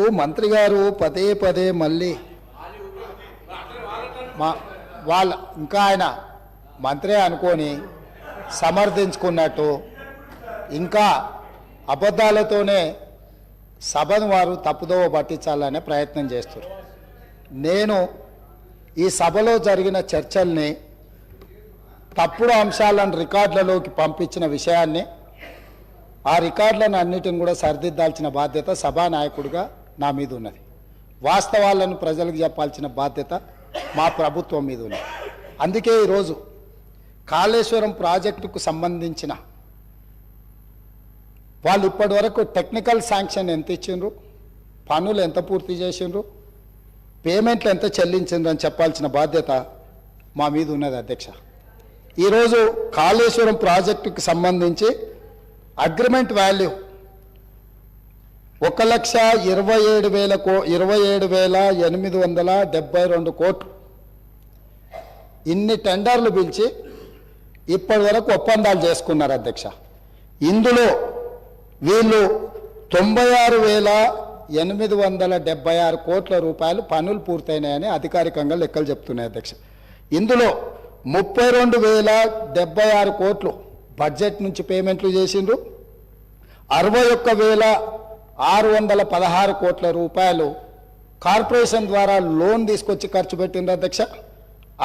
ఇప్పుడు మంత్రి గారు పదే పదే మళ్ళీ మా వాళ్ళ ఇంకా ఆయన మంత్రే అనుకొని సమర్థించుకున్నట్టు ఇంకా అబద్ధాలతోనే సభను వారు తప్పుదోవ పట్టించాలనే ప్రయత్నం చేస్తారు నేను ఈ సభలో జరిగిన చర్చల్ని తప్పుడు అంశాలను రికార్డులలోకి పంపించిన విషయాన్ని ఆ రికార్డులను అన్నిటిని కూడా సరిదిద్దాల్సిన బాధ్యత సభానాయకుడిగా నా మీద ఉన్నది. వాస్తవాలను ప్రజలకు చెప్పాల్సిన బాధ్యత మా ప్రభుత్వం మీద ఉన్నది. అందుకే ఈరోజు కాళేశ్వరం ప్రాజెక్టుకు సంబంధించిన వాళ్ళు ఇప్పటి వరకు టెక్నికల్ శాంక్షన్ ఎంత ఇచ్చిండ్రు? పనులు ఎంత పూర్తి చేసిండ్రు? పేమెంట్లు ఎంత చెల్లించిండ్రు అని చెప్పాల్సిన బాధ్యత మా మీద ఉన్నది అధ్యక్ష. ఈరోజు కాళేశ్వరం ప్రాజెక్టుకు సంబంధించి అగ్రిమెంట్ వాల్యూ ఒక లక్ష ఇరవై ఏడు వేల కో ఇరవై ఏడు వేల ఎనిమిది వందల డెబ్బై రెండు కోట్లు. ఇన్ని టెండర్లు పిలిచి ఇప్పటి వరకు ఒప్పందాలు చేసుకున్నారు అధ్యక్ష. ఇందులో వీళ్ళు తొంభై ఆరు వేల ఎనిమిది వందల డెబ్బై ఆరు కోట్ల రూపాయలు పనులు పూర్తయినాయని అధికారికంగా లెక్కలు చెప్తున్నాయి అధ్యక్ష. ఇందులో ముప్పై రెండు వేల డెబ్బై ఆరు కోట్లు బడ్జెట్ నుంచి పేమెంట్లు చేసిండ్రు. అరవై ఒక్క వేల ఆరు వందల పదహారు కోట్ల రూపాయలు కార్పొరేషన్ ద్వారా లోన్ తీసుకొచ్చి ఖర్చు పెట్టిండ్రు అధ్యక్ష.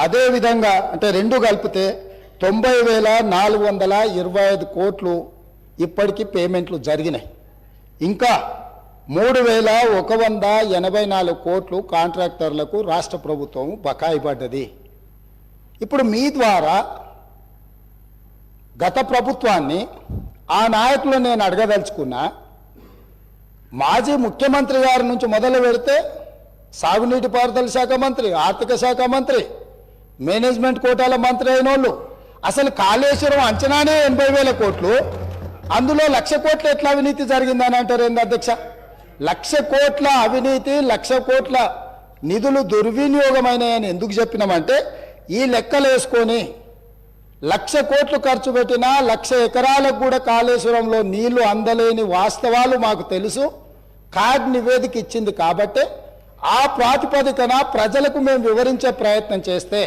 అదేవిధంగా అంటే రెండు కలిపితే తొంభై వేల నాలుగు వందల ఇరవై ఐదు కోట్లు ఇప్పటికీ పేమెంట్లు జరిగినాయి. ఇంకా మూడు వేల ఒక వంద ఎనభై నాలుగు కోట్లు కాంట్రాక్టర్లకు రాష్ట్ర ప్రభుత్వం బకాయి పడ్డది. ఇప్పుడు మీ ద్వారా గత ప్రభుత్వాన్ని ఆ నాయకులు నేను అడగదలుచుకున్నా మాజీ ముఖ్యమంత్రి గారి నుంచి మొదలు పెడితే సాగునీటి పారుదల శాఖ మంత్రి ఆర్థిక శాఖ మంత్రి మేనేజ్మెంట్ కోటాల మంత్రి అయిన వాళ్ళు అసలు కాళేశ్వరం అంచనానే ఎనభై వేల కోట్లు. అందులో లక్ష కోట్ల ఎట్లా అవినీతి జరిగిందని అంటారు ఏంది అధ్యక్ష? లక్ష కోట్ల అవినీతి లక్ష కోట్ల నిధులు దుర్వినియోగమైనాయని ఎందుకు చెప్పినామంటే ఈ లెక్కలు వేసుకొని లక్ష కోట్లు ఖర్చు పెట్టినా లక్ష ఎకరాలకు కూడా కాళేశ్వరంలో నీళ్ళు అందలేని వాస్తవాలు మాకు తెలుసు. కార్డ్ నివేదిక ఇచ్చింది కాబట్టి ఆ ప్రాతిపదికన ప్రజలకు మేము వివరించే ప్రయత్నం చేస్తే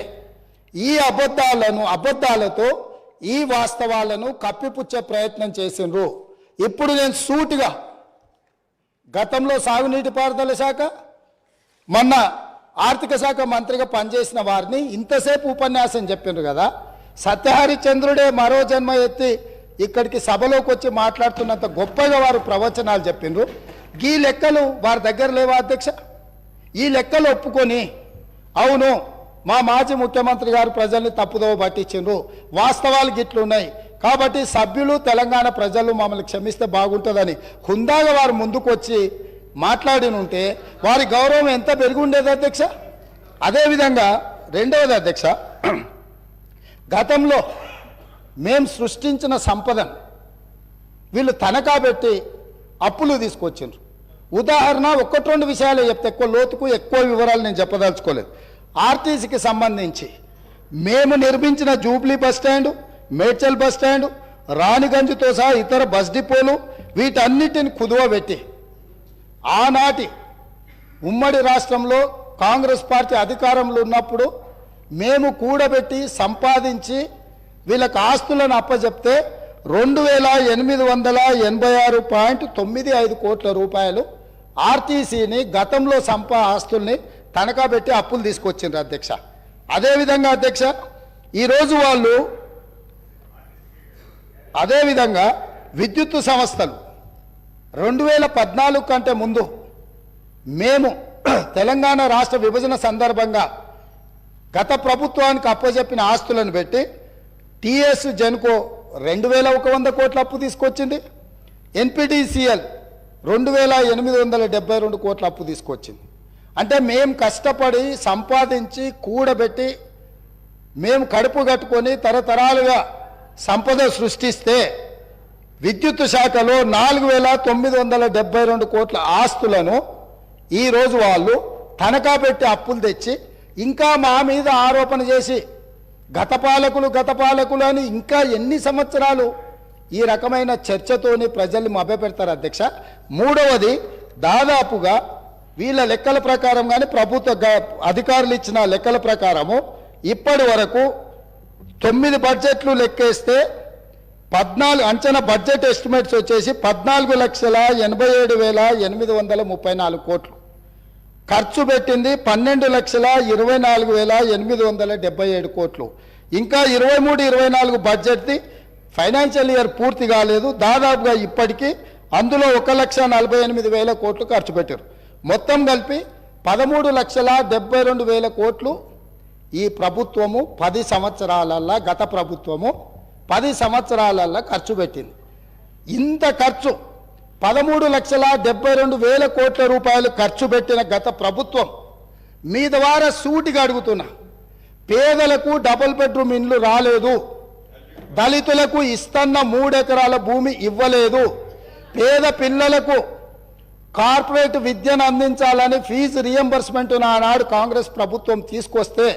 ఈ అబద్ధాలను అబద్ధాలతో ఈ వాస్తవాలను కప్పిపుచ్చే ప్రయత్నం చేసిండ్రు. ఇప్పుడు నేను సూటిగా గతంలో సాగునీటి పారుదల శాఖ మొన్న ఆర్థిక శాఖ మంత్రిగా పనిచేసిన వారిని ఇంతసేపు ఉపన్యాసం చెప్పిండ్రు కదా. సత్యహరిచంద్రుడే మరో జన్మ ఎత్తి ఇక్కడికి సభలోకి వచ్చి మాట్లాడుతున్నంత గొప్పగా వారు ప్రవచనాలు చెప్పిండ్రు. ఈ లెక్కలు వారి దగ్గర లేవా అధ్యక్ష? ఈ లెక్కలు ఒప్పుకొని అవును మా మాజీ ముఖ్యమంత్రి గారు ప్రజల్ని తప్పుదోవ పట్టించిండ్రు. వాస్తవాలు గిట్లున్నాయి కాబట్టి సభ్యులు తెలంగాణ ప్రజలు మమ్మల్ని క్షమిస్తే బాగుంటుందని హుందాగా వారు ముందుకు వచ్చి మాట్లాడి ఉంటే వారి గౌరవం ఎంత పెరిగి ఉండేది అధ్యక్ష? అదేవిధంగా రెండవది అధ్యక్ష గతంలో మేం సృష్టించిన సంపదను వీళ్ళు తనఖా పెట్టి అప్పులు తీసుకొచ్చిండ్రు. ఉదాహరణ ఒక్కటి రెండు విషయాలు చెప్తే ఎక్కువ లోతుకు ఎక్కువ వివరాలు నేను చెప్పదలుచుకోలేదు. ఆర్టీసీకి సంబంధించి మేము నిర్మించిన Jubilee bus stand Medchal bus stand రాణిగంజ్తో సహా ఇతర బస్ డిపోలు వీటన్నిటిని కుదువ పెట్టి ఆనాటి ఉమ్మడి రాష్ట్రంలో కాంగ్రెస్ పార్టీ అధికారంలో ఉన్నప్పుడు మేము కూడబెట్టి సంపాదించి వీళ్ళకి ఆస్తులను అప్పచెప్తే రెండు వేల ఎనిమిది వందల ఎనభై ఆరు పాయింట్ తొమ్మిది ఐదు కోట్ల రూపాయలు ఆర్టీసీని గతంలో సంపా ఆస్తుల్ని తనఖా పెట్టి అప్పులు తీసుకొచ్చిండ్రు అధ్యక్ష. అదేవిధంగా అధ్యక్ష ఈరోజు వాళ్ళు అదేవిధంగా విద్యుత్ సంస్థలు రెండు వేల పద్నాలుగు కంటే ముందు మేము తెలంగాణ రాష్ట్ర విభజన సందర్భంగా గత ప్రభుత్వానికి అప్పచెప్పిన ఆస్తులను పెట్టి టిఎస్ జెన్కో రెండు వేల ఒక వంద కోట్ల అప్పు తీసుకొచ్చింది. ఎన్పిటిసిఎల్ రెండు వేల ఎనిమిది వందల డెబ్బై రెండు కోట్ల అప్పు తీసుకొచ్చింది. అంటే మేము కష్టపడి సంపాదించి కూడబెట్టి మేము కడుపు కట్టుకొని తరతరాలుగా సంపద సృష్టిస్తే విద్యుత్ శాఖలో నాలుగు వేల తొమ్మిది వందల డెబ్బై రెండు కోట్ల ఆస్తులను ఈరోజు వాళ్ళు తనఖా పెట్టి అప్పులు తెచ్చి ఇంకా మా మీద ఆరోపణ చేసి గత పాలకులు గత పాలకులు అని ఇంకా ఎన్ని సంవత్సరాలు ఈ రకమైన చర్చతోని ప్రజల్ని మభ్యపెడతారు అధ్యక్ష. మూడవది దాదాపుగా వీళ్ళ లెక్కల ప్రకారం కానీ ప్రభుత్వ గ- అధికారులు ఇచ్చిన లెక్కల ప్రకారము ఇప్పటి వరకు తొమ్మిది బడ్జెట్లు లెక్కేస్తే పద్నాలుగు అంచనా బడ్జెట్ ఎస్టిమేట్స్ వచ్చేసి పద్నాలుగు లక్షల ఎనభై ఏడు వేల ఎనిమిది వందల ముప్పై నాలుగు కోట్లు. ఖర్చు పెట్టింది పన్నెండు లక్షల ఇరవై నాలుగు వేల ఎనిమిది వందల డెబ్బై ఏడు కోట్లు. ఇంకా ఇరవై మూడు ఇరవై నాలుగు బడ్జెట్ది ఫైనాన్షియల్ ఇయర్ పూర్తి కాలేదు. దాదాపుగా ఇప్పటికీ అందులో ఒక లక్ష నలభై ఎనిమిది వేల కోట్లు ఖర్చు పెట్టారు. మొత్తం కలిపి పదమూడు లక్షల డెబ్బై రెండు వేల కోట్లు ఈ ప్రభుత్వము పది సంవత్సరాలల్లా గత ప్రభుత్వము పది సంవత్సరాలల్లా ఖర్చు పెట్టింది. ఇంత ఖర్చు పదమూడు లక్షల డెబ్బై రెండు వేల కోట్ల రూపాయలు ఖర్చు పెట్టిన గత ప్రభుత్వం మీ ద్వారా సూటిగా అడుగుతున్నా. పేదలకు డబుల్ బెడ్రూమ్ ఇండ్లు రాలేదు. దళితులకు ఇస్తన్న మూడెకరాల భూమి ఇవ్వలేదు. పేద పిల్లలకు కార్పొరేట్ విద్యను అందించాలని ఫీజు రియంబర్స్మెంట్ ఆనాడు కాంగ్రెస్ ప్రభుత్వం తీసుకొస్తే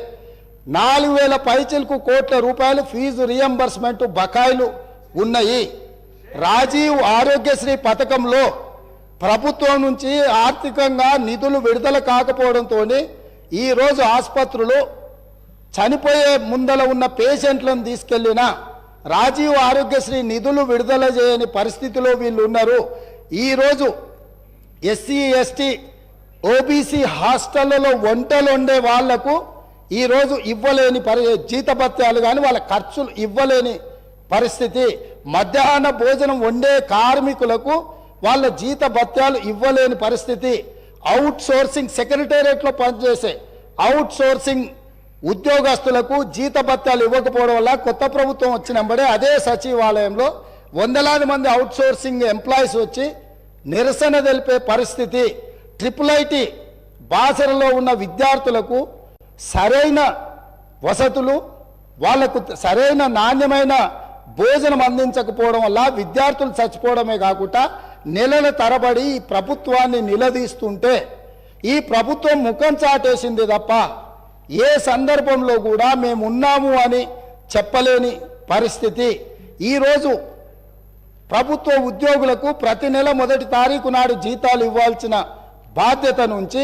నాలుగు వేల పైచిలకు కోట్ల రూపాయలు ఫీజు రియంబర్స్మెంట్ బకాయిలు ఉన్నాయి. రాజీవ్ ఆరోగ్యశ్రీ పథకంలో ప్రభుత్వం నుంచి ఆర్థికంగా నిధులు విడుదల కాకపోవడంతో ఈరోజు ఆసుపత్రులు చనిపోయే ముందల ఉన్న పేషెంట్లను తీసుకెళ్ళిన రాజీవ్ ఆరోగ్యశ్రీ నిధులు విడుదల చేయని పరిస్థితిలో వీళ్ళు ఉన్నారు. ఈరోజు ఎస్సీ ఎస్టీ ఓబీసీ హాస్టళ్ళలో వంటలు వండే వాళ్ళకు ఈరోజు ఇవ్వలేని పరి జీతభత్యాలు కానీ వాళ్ళ ఖర్చులు ఇవ్వలేని పరిస్థితి. మధ్యాహ్న భోజనం వండే కార్మికులకు వాళ్ళ జీత భత్యాలు ఇవ్వలేని పరిస్థితి. అవుట్ సోర్సింగ్ సెక్రటేరియట్లో పనిచేసే అవుట్ సోర్సింగ్ ఉద్యోగస్తులకు జీత భత్యాలు ఇవ్వకపోవడం వల్ల కొత్త ప్రభుత్వం వచ్చినప్పుడే అదే సచివాలయంలో వందలాది మంది అవుట్ సోర్సింగ్ ఎంప్లాయీస్ వచ్చి నిరసన తెలిపే పరిస్థితి. ట్రిపుల్ ఐటీ బాసరలో ఉన్న విద్యార్థులకు సరైన వసతులు వాళ్ళకు సరైన నాణ్యమైన భోజనం అందించకపోవడం వల్ల విద్యార్థులు చచ్చిపోవడమే కాకుండా నెలల తరబడి ఈ ప్రభుత్వాన్ని నిలదీస్తుంటే ఈ ప్రభుత్వం ముఖం చాటేసింది తప్ప ఏ సందర్భంలో కూడా మేము ఉన్నాము అని చెప్పలేని పరిస్థితి. ఈరోజు ప్రభుత్వ ఉద్యోగులకు ప్రతి నెల మొదటి తారీఖు నాడు జీతాలు ఇవ్వాల్సిన బాధ్యత నుంచి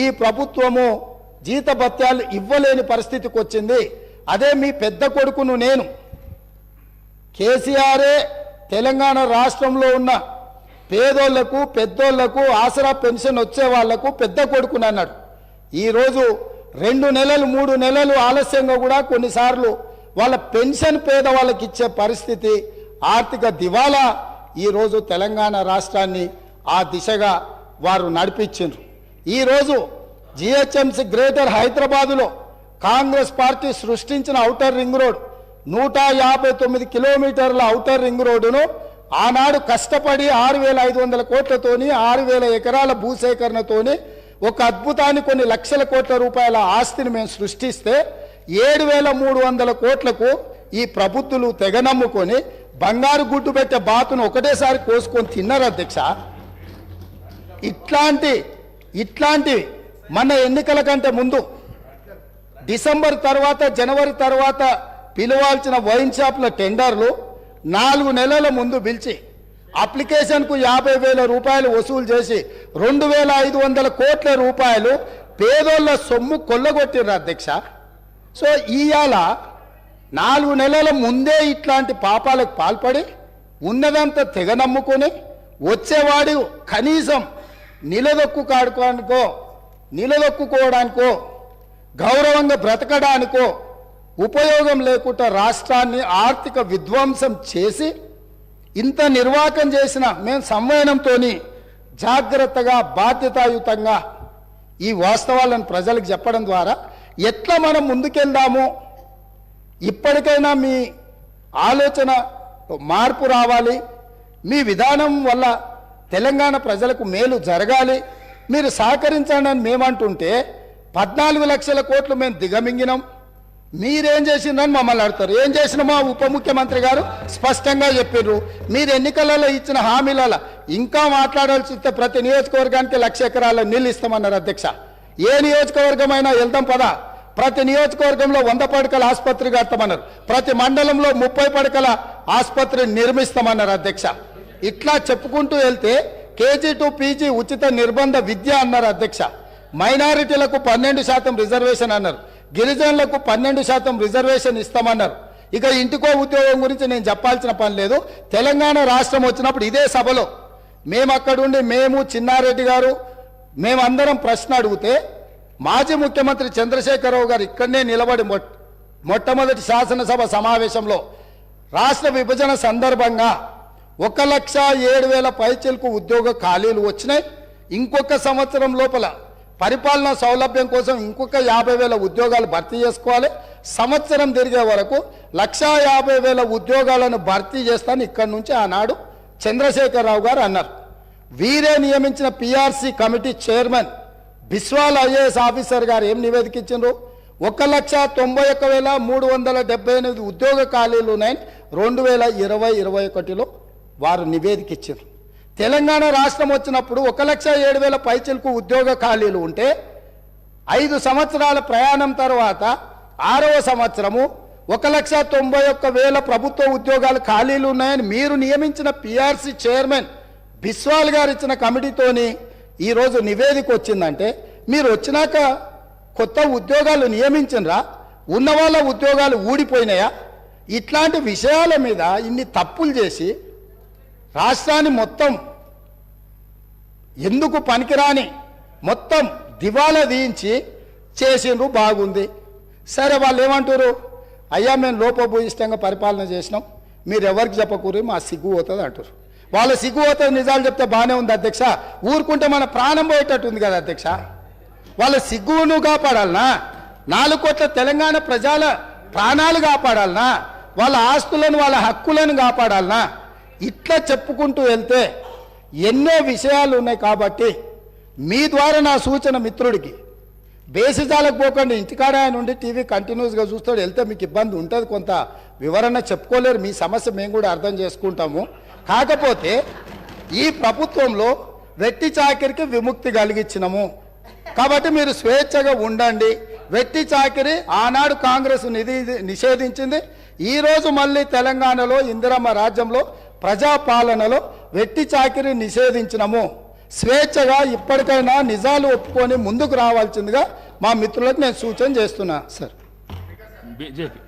ఈ ప్రభుత్వము జీతభత్యాలు ఇవ్వలేని పరిస్థితికి వచ్చింది. అదే మీ పెద్ద కొడుకును నేను కేసీఆరే తెలంగాణ రాష్ట్రంలో ఉన్న పేదోళ్ళకు పెద్దోళ్ళకు ఆసరా పెన్షన్ వచ్చే వాళ్ళకు పెద్ద కొడుకుని అన్నాడు. ఈరోజు రెండు నెలలు మూడు నెలలు ఆలస్యంగా కూడా కొన్నిసార్లు వాళ్ళ పెన్షన్ పేదవాళ్ళకి ఇచ్చే పరిస్థితి ఆర్థిక దివాలా ఈరోజు తెలంగాణ రాష్ట్రాన్ని ఆ దిశగా వారు నడిపించారు ఈరోజు జిహెచ్ఎంసి గ్రేటర్ హైదరాబాదులో కాంగ్రెస్ పార్టీ సృష్టించిన ఔటర్ రింగ్ రోడ్ నూట యాభై తొమ్మిది కిలోమీటర్ల అవుటర్ రింగ్ రోడ్డును ఆనాడు కష్టపడి ఆరు వేల ఐదు వందల కోట్లతోని ఆరు వేల ఎకరాల భూసేకరణతోని ఒక అద్భుతాన్ని కొన్ని లక్షల కోట్ల రూపాయల ఆస్తిని మేము సృష్టిస్తే ఏడు వేల మూడు వందల కోట్లకు ఈ ప్రభుత్వలు తెగనమ్ముకొని బంగారు గుడ్డు పెట్టే బాతును ఒకటేసారి కోసుకొని తిన్నారు అధ్యక్ష. ఇట్లాంటి ఇట్లాంటి మన ఎన్నికల కంటే ముందు డిసెంబర్ తర్వాత జనవరి తర్వాత పిలవాల్సిన వైన్ షాప్ల టెండర్లు నాలుగు నెలల ముందు పిలిచి అప్లికేషన్కు యాభై వేల రూపాయలు వసూలు చేసి రెండు వేల ఐదు వందల కోట్ల రూపాయలు పేదోళ్ళ సొమ్ము కొల్లగొట్టిర్రు అధ్యక్ష. సో ఇవాళ నాలుగు నెలల ముందే ఇట్లాంటి పాపాలకు పాల్పడి ఉన్నదంతా తెగ నమ్ముకొని వచ్చేవాడు కనీసం నిలదొక్కు కాడుకోడానికో నిలదొక్కుకోవడానికో గౌరవంగా బ్రతకడానికో ఉపయోగం లేకుండా రాష్ట్రాన్ని ఆర్థిక విధ్వంసం చేసి ఇంత నిర్వాకం చేసిన మేము సంవయనంతో జాగ్రత్తగా బాధ్యతాయుతంగా ఈ వాస్తవాలను ప్రజలకు చెప్పడం ద్వారా ఎట్లా మనం ముందుకెళ్దాము? ఇప్పటికైనా మీ ఆలోచన మార్పు రావాలి. మీ విధానం వల్ల తెలంగాణ ప్రజలకు మేలు జరగాలి. మీరు సహకరించండి అని మేమంటుంటే పద్నాలుగు లక్షల కోట్లు మేము దిగమింగినాం. మీరేం చేసిందని మమ్మల్ని అడుగుతారు. ఏం చేసిన మా ఉప ముఖ్యమంత్రి గారు? స్పష్టంగా చెప్పారు మీరు ఎన్నికలలో ఇచ్చిన హామీలలో ఇంకా మాట్లాడాల్సి వస్తే ప్రతి నియోజకవర్గానికి లక్ష ఎకరాల నీళ్ళు ఇస్తామన్నారు అధ్యక్ష. ఏ నియోజకవర్గమైనా వెళ్దాం పదా? ప్రతి నియోజకవర్గంలో వంద పడకల ఆసుపత్రి కడతామన్నారు. ప్రతి మండలంలో ముప్పై పడకల ఆసుపత్రి నిర్మిస్తామన్నారు అధ్యక్ష. ఇట్లా చెప్పుకుంటూ వెళ్తే కేజీ టు పీజీ ఉచిత నిర్బంధ విద్య అన్నారు అధ్యక్ష. మైనారిటీలకు పన్నెండు శాతం రిజర్వేషన్ అన్నారు. గిరిజనులకు పన్నెండు శాతం రిజర్వేషన్ ఇస్తామన్నారు. ఇక ఇంటికో ఉద్యోగం గురించి నేను చెప్పాల్సిన పని లేదు. తెలంగాణ రాష్ట్రం వచ్చినప్పుడు ఇదే సభలో మేము అక్కడుండి మేము చిన్నారెడ్డి గారు మేమందరం ప్రశ్న అడిగితే మాజీ ముఖ్యమంత్రి చంద్రశేఖరరావు గారు ఇక్కడనే నిలబడి మొట్ మొట్టమొదటి శాసనసభ సమావేశంలో రాష్ట్ర విభజన సందర్భంగా ఒక లక్ష ఏడు వేల పైచీలకు ఉద్యోగ ఖాళీలు వచ్చినాయి. ఇంకొక సంవత్సరం లోపల పరిపాలనా సౌలభ్యం కోసం ఇంకొక యాభై వేల ఉద్యోగాలు భర్తీ చేసుకోవాలి. సంవత్సరం తిరిగే వరకు లక్షా యాభై వేల ఉద్యోగాలను భర్తీ చేస్తాను ఇక్కడి నుంచి ఆనాడు చంద్రశేఖరరావు గారు అన్నారు. వీరే నియమించిన PRC committee chairman Biswal IAS officer గారు ఏం నివేదిక ఇచ్చిండ్రు ఒక లక్ష తొంభై ఒక్క వేల మూడు వందల డెబ్బై ఎనిమిది ఉద్యోగ ఖాళీలు ఉన్నాయని రెండు వేల ఇరవై ఇరవై ఒకటిలో వారు నివేదిక ఇచ్చారు తెలంగాణ రాష్ట్రం వచ్చినప్పుడు ఒక లక్ష ఏడు వేల పైచలకు ఉద్యోగ ఖాళీలు ఉంటే ఐదు సంవత్సరాల ప్రయాణం తర్వాత ఆరవ సంవత్సరము ఒక లక్ష తొంభై ఒక్క వేల ప్రభుత్వ ఉద్యోగాలు ఖాళీలు ఉన్నాయని మీరు నియమించిన పిఆర్సి చైర్మన్ బిస్వాల్ గారు ఇచ్చిన కమిటీతోని ఈరోజు నివేదిక వచ్చిందంటే మీరు వచ్చినాక కొత్త ఉద్యోగాలు నియమించినరా ఉన్న వాళ్ళ ఉద్యోగాలు ఊడిపోయినాయా? ఇట్లాంటి విషయాల మీద ఇన్ని తప్పులు చేసి రాష్ట్రాన్ని మొత్తం ఎందుకు పనికిరాని మొత్తం దివాలా తీయించి చేసిండ్రు బాగుంది. సరే వాళ్ళు ఏమంటారు అయ్యా మేము లోపభూయిష్టంగా పరిపాలన చేసినాం. మీరు ఎవరికి చెప్పకూరు మా సిగ్గు పోతుంది అంటారు వాళ్ళ సిగ్గు పోతుంది నిజాలు చెప్తే బాగానే ఉంది అధ్యక్ష. ఊరుకుంటే మన ప్రాణం పోయేటట్టు ఉంది కదా అధ్యక్ష. వాళ్ళ సిగ్గును కాపాడాలనా? నాలుగు కోట్ల తెలంగాణ ప్రజల ప్రాణాలు కాపాడాలనా? వాళ్ళ ఆస్తులను వాళ్ళ హక్కులను కాపాడాలనా? ఇట్లా చెప్పుకుంటూ వెళ్తే ఎన్నో విషయాలు ఉన్నాయి కాబట్టి మీ ద్వారా నా సూచన మిత్రుడికి. బేసిజాలకు పోకండి. ఇంటికాడ ఆయన ఉండి టీవీ కంటిన్యూస్గా చూస్తాడు. వెళ్తే మీకు ఇబ్బంది ఉంటుంది. కొంత వివరణ చెప్పుకోలేరు. మీ సమస్య మేము కూడా అర్థం చేసుకుంటాము. కాకపోతే ఈ ప్రభుత్వంలో వెట్టి చాకిరికి విముక్తి కలిగించినము. కాబట్టి మీరు స్వేచ్ఛగా ఉండండి. వెట్టి చాకిరి ఆనాడు కాంగ్రెస్ నిధి నిషేధించింది. ఈరోజు మళ్ళీ తెలంగాణలో ఇందిరమ్మ రాజ్యంలో ప్రజాపాలనలో వెట్టి చాకిరి నిషేధించినము. స్వేచ్ఛగా ఇప్పటికైనా నిజాలు ఒప్పుకొని ముందుకు రావాల్సిందిగా మా మిత్రులకు నేను సూచన చేస్తున్నా సార్. బీజేపీ.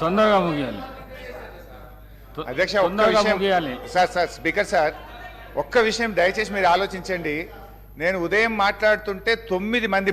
తొందరగా ముగియాలి అధ్యక్ష ఒక్క విషయం. సార్ సార్ స్పీకర్ సార్ ఒక్క విషయం దయచేసి మీరు ఆలోచించండి. నేను ఉదయం మాట్లాడుతుంటే తొమ్మిది మంది